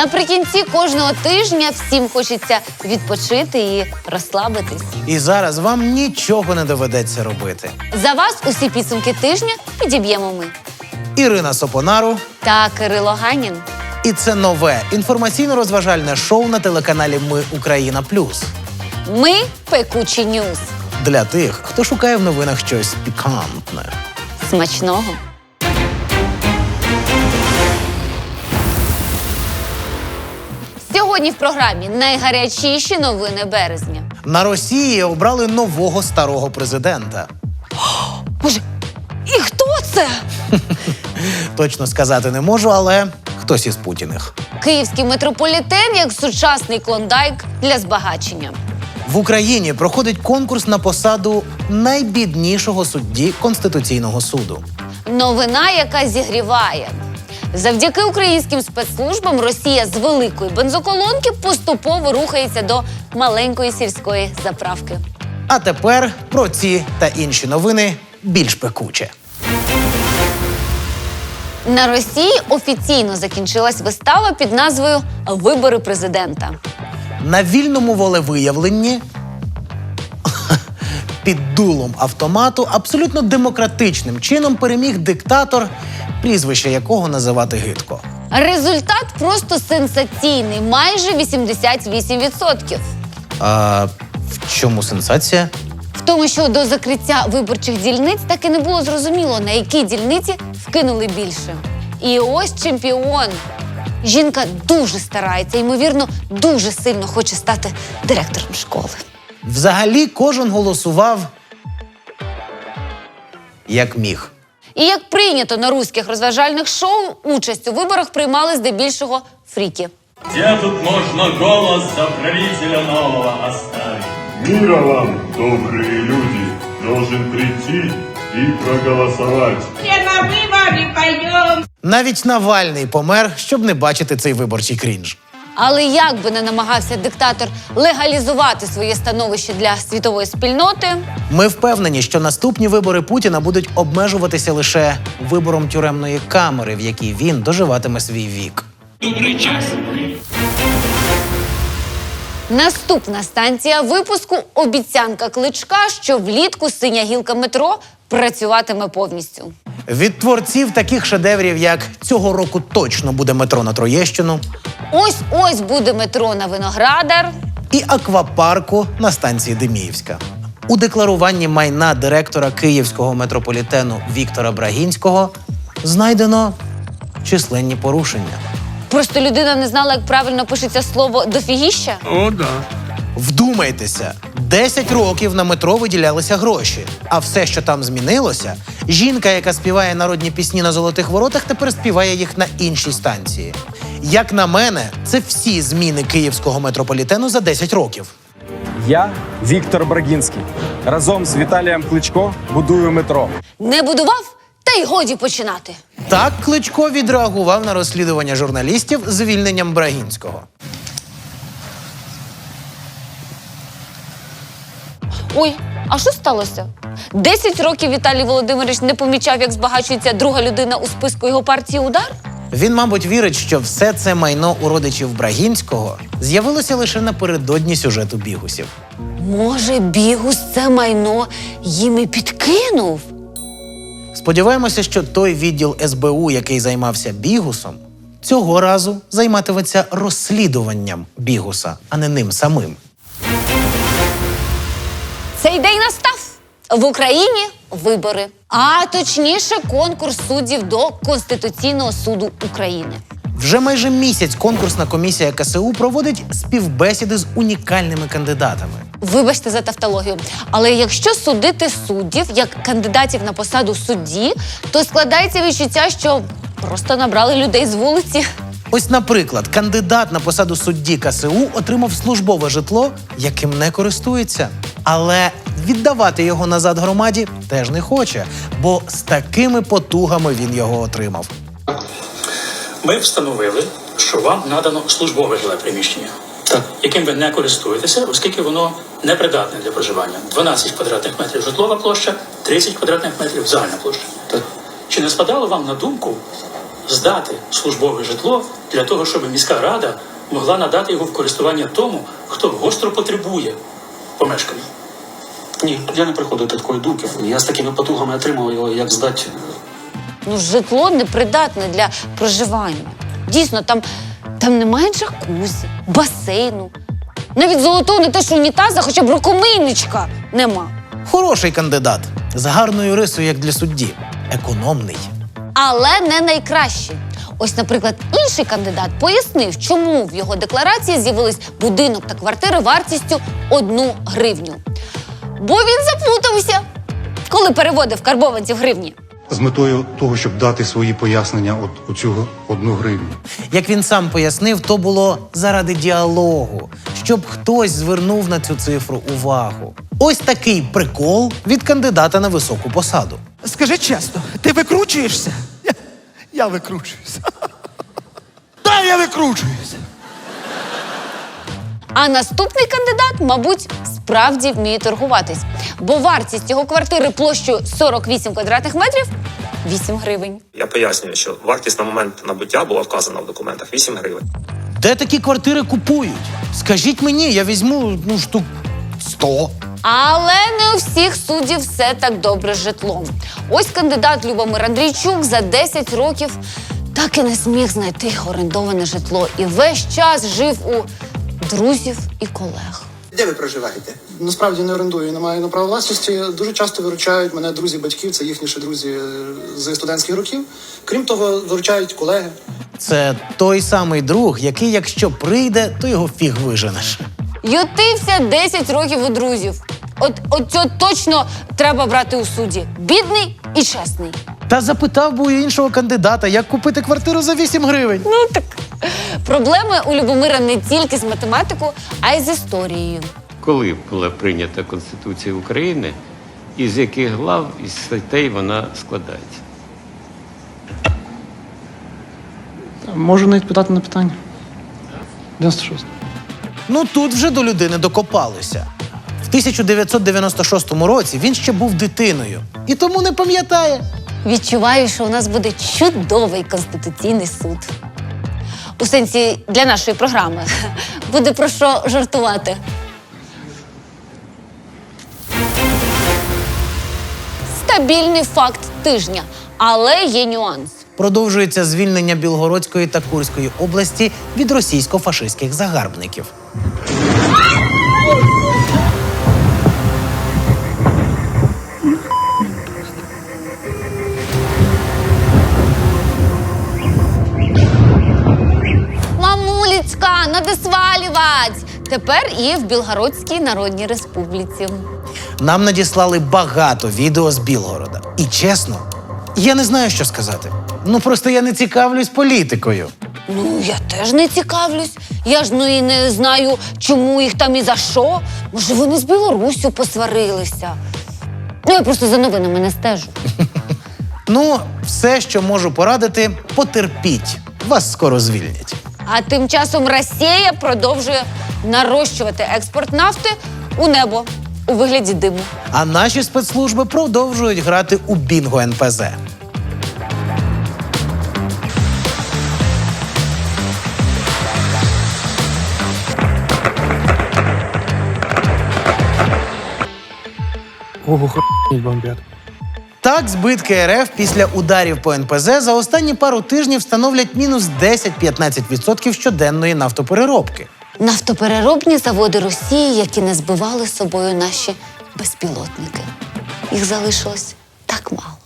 Наприкінці кожного тижня всім хочеться відпочити і розслабитись. І зараз вам нічого не доведеться робити. За вас усі підсумки тижня підіб'ємо ми. Ірина Сопонару, Та Кирило Ганін. і це нове інформаційно-розважальне шоу на телеканалі Ми Україна Плюс Ми пекучі ньюз. для тих, хто шукає в новинах щось пікантне. Смачного. Сьогодні в програмі найгарячіші новини березня. На Росії обрали нового старого президента. Боже, і хто це? Точно сказати не можу, але хтось із путіних. Київський метрополітен як сучасний клондайк для збагачення. В Україні проходить конкурс на посаду найбіднішого судді Конституційного суду. Новина, яка зігріває. Завдяки українським спецслужбам Росія з великої бензоколонки поступово рухається до маленької сільської заправки. А тепер про ці та інші новини більш пекуче. На Росії офіційно закінчилась вистава під назвою Вибори президента. На вільному волевиявленні під дулом автомату абсолютно демократичним чином переміг диктатор, прізвище якого називати гидко. Результат просто сенсаційний майже 88%. А в чому сенсація? В тому, що до закриття виборчих дільниць так і не було зрозуміло, на які дільниці вкинули більше. І ось чемпіон. Жінка дуже старається, ймовірно, дуже сильно хоче стати директором школи. Взагалі кожен голосував як міг. І як прийнято на руських розважальних шоу, участь у виборах приймали здебільшого фріки. Где тут можно голос за правителя нового оставить? Мира вам, добрые люди, должен прийти и проголосовать. Все на выборы пойдем. Навіть Навальний помер, щоб не бачити цей виборчий крінж. Але як би не намагався диктатор легалізувати своє становище для світової спільноти, Ми впевнені, що наступні вибори Путіна будуть обмежуватися лише вибором тюремної камери, в якій він доживатиме свій вік. Наступна станція випуску обіцянка кличка, що влітку синя гілка метро працюватиме повністю. Від творців таких шедеврів, як цього року точно буде метро на Троєщину Ось ось буде метро на Виноградар. і аквапарку на станції Деміївська. У декларуванні майна директора київського метрополітену Віктора Брагінського знайдено численні порушення. Просто людина не знала, як правильно пишеться слово дофігіща. О, да. Вдумайтеся, 10 років на метро виділялися гроші. А все, що там змінилося, жінка, яка співає народні пісні на золотих воротах, тепер співає їх на іншій станції. Як на мене, це всі зміни київського метрополітену за 10 років. Я Віктор Брагінський. Разом з Віталієм Кличко будую метро. Не будував, та й годі починати. Так Кличко відреагував на розслідування журналістів звільненням Брагінського. Ой, а що сталося? Десять років Віталій Володимирович не помічав, як збагачується друга людина у списку його партії удар? Він, мабуть, вірить, що все це майно у родичів Брагінського з'явилося лише напередодні сюжету бігусів. Може, бігус це майно їм і підкинув? Сподіваємося, що той відділ СБУ, який займався бігусом, цього разу займатиметься розслідуванням бігуса, а не ним самим. В Україні вибори, а точніше, конкурс суддів до Конституційного суду України. Вже майже місяць конкурсна комісія КСУ проводить співбесіди з унікальними кандидатами. Вибачте за тавтологію. Але якщо судити суддів як кандидатів на посаду судді, то складається відчуття, що просто набрали людей з вулиці. Ось, наприклад, кандидат на посаду судді КСУ отримав службове житло, яким не користується. Але віддавати його назад громаді теж не хоче, бо з такими потугами він його отримав. Ми встановили, що вам надано службове жиле приміщення, яким ви не користуєтеся, оскільки воно непридатне для проживання. 12 квадратних метрів житлова площа, 30 квадратних метрів загальна площа. Чи не спадало вам на думку здати службове житло для того, щоб міська рада могла надати його в користування тому, хто гостро потребує помешкання. Ні, я не приходив до такої думки. Я з такими потугами отримав його, як здати. Ну, житло непридатне для проживання. Дійсно, там, там немає джакузі, басейну. Навіть золотого не те, що унітаза, хоча б рукомийничка нема. Хороший кандидат з гарною рисою, як для судді. Економний. Але не найкращий. Ось, наприклад, інший кандидат пояснив, чому в його декларації з'явились будинок та квартири вартістю одну гривню. Бо він заплутався, коли переводив карбованці в гривні. з метою того, щоб дати свої пояснення от у цю одну гривню. Як він сам пояснив, то було заради діалогу, щоб хтось звернув на цю цифру увагу. Ось такий прикол від кандидата на високу посаду. Скажи чесно, ти викручуєшся? Я, я викручуюся. Та я викручуюся. А наступний кандидат, мабуть, справді вміє торгуватись, бо вартість його квартири площею 48 квадратних метрів 8 гривень. Я пояснюю, що вартість на момент набуття була вказана в документах 8 гривень. Де такі квартири купують? Скажіть мені, я візьму ну, штук 100. Але не у всіх суддів все так добре з житлом. Ось кандидат Любомир Андрійчук за 10 років так і не зміг знайти орендоване житло і весь час жив у друзів і колег. Де ви проживаєте? Насправді не орендую, не маю на право власності. Дуже часто виручають мене друзі батьків, це їхні ще друзі е, з студентських років. Крім того, виручають колеги. Це той самий друг, який, якщо прийде, то його фіг виженеш. Ютився 10 років у друзів. От, от цього точно треба брати у суді. Бідний і чесний. Та запитав би у іншого кандидата, як купити квартиру за 8 гривень. Ну так. Проблеми у Любомира не тільки з математикою, а й з історією. коли була прийнята Конституція України, і з яких глав і статей вона складається. Можу не відповідати на питання. 96. Ну тут вже до людини докопалися. В 1996 році він ще був дитиною і тому не пам'ятає. Відчуваю, що у нас буде чудовий конституційний суд. У сенсі для нашої програми буде про що жартувати. Стабільний факт тижня, але є нюанс. Продовжується звільнення Білгородської та Курської області від російсько-фашистських загарбників. Свалювати! Тепер і в Білгородській Народній Республіці. Нам надіслали багато відео з Білгорода. І чесно, я не знаю, що сказати. Ну просто я не цікавлюсь політикою. Ну, я теж не цікавлюсь. Я ж ну і не знаю, чому їх там і за що. Може, вони з Білоруссю посварилися. Ну, я просто за новинами не стежу. Ну, все, що можу порадити, потерпіть. Вас скоро звільнять. А тим часом Росія продовжує нарощувати експорт нафти у небо у вигляді диму. А наші спецслужби продовжують грати у бінго НПЗ. Ого, бомбят. Так, збитки РФ після ударів по НПЗ за останні пару тижнів становлять мінус 10-15% щоденної нафтопереробки. Нафтопереробні заводи Росії, які не збивали з собою наші безпілотники. Їх залишилось так мало.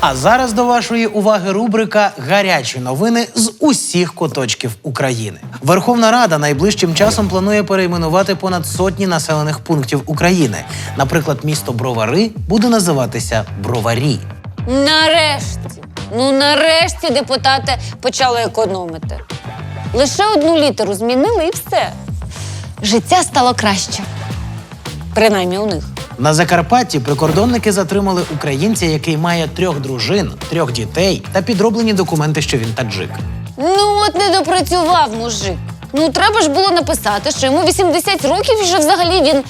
А зараз до вашої уваги рубрика Гарячі новини з усіх куточків України. Верховна Рада найближчим часом планує перейменувати понад сотні населених пунктів України. Наприклад, місто Бровари буде називатися Броварі. Нарешті, ну нарешті депутати почали економити. Лише одну літеру змінили і все. Життя стало краще. Принаймні у них. На Закарпатті прикордонники затримали українця, який має трьох дружин, трьох дітей та підроблені документи, що він таджик. Ну от не допрацював мужик. Ну треба ж було написати, що йому 80 років і що взагалі він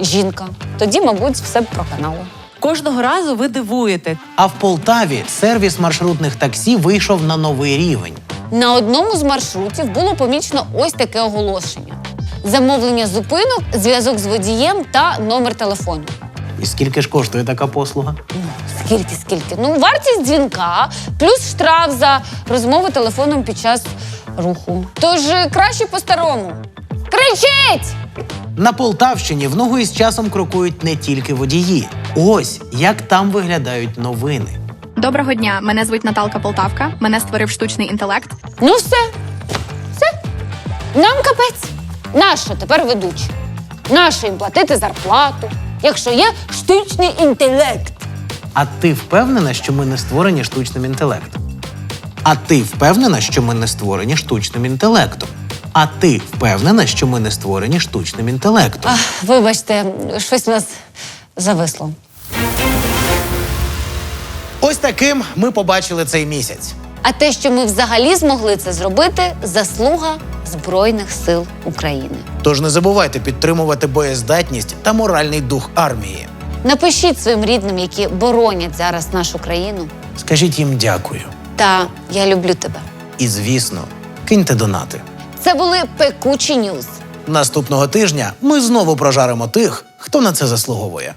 жінка. Тоді, мабуть, все б проканало. Кожного разу ви дивуєте. А в Полтаві сервіс маршрутних таксі вийшов на новий рівень. На одному з маршрутів було помічено ось таке оголошення: замовлення зупинок, зв'язок з водієм та номер телефону. І скільки ж коштує така послуга? Скільки, скільки? Ну, вартість дзвінка, плюс штраф за розмову телефоном під час руху. Тож е, краще по-старому. Кричіть! На Полтавщині в ногу із часом крокують не тільки водії. Ось як там виглядають новини. Доброго дня, мене звуть Наталка Полтавка. Мене створив штучний інтелект. Ну все. Все. Нам капець. Нащо тепер ведучі? Нащо їм платити зарплату, якщо є штучний інтелект? А ти впевнена, що ми не створені штучним інтелектом? А ти впевнена, що ми не створені штучним інтелектом? А ти впевнена, що ми не створені штучним інтелектом? Ах, вибачте, щось у нас зависло. Ось таким ми побачили цей місяць. А те, що ми взагалі змогли це зробити, заслуга Збройних сил України. Тож не забувайте підтримувати боєздатність та моральний дух армії. Напишіть своїм рідним, які боронять зараз нашу країну. Скажіть їм дякую. Та я люблю тебе. І звісно, киньте донати. Це були пекучі ньюз. Наступного тижня ми знову прожаримо тих, хто на це заслуговує.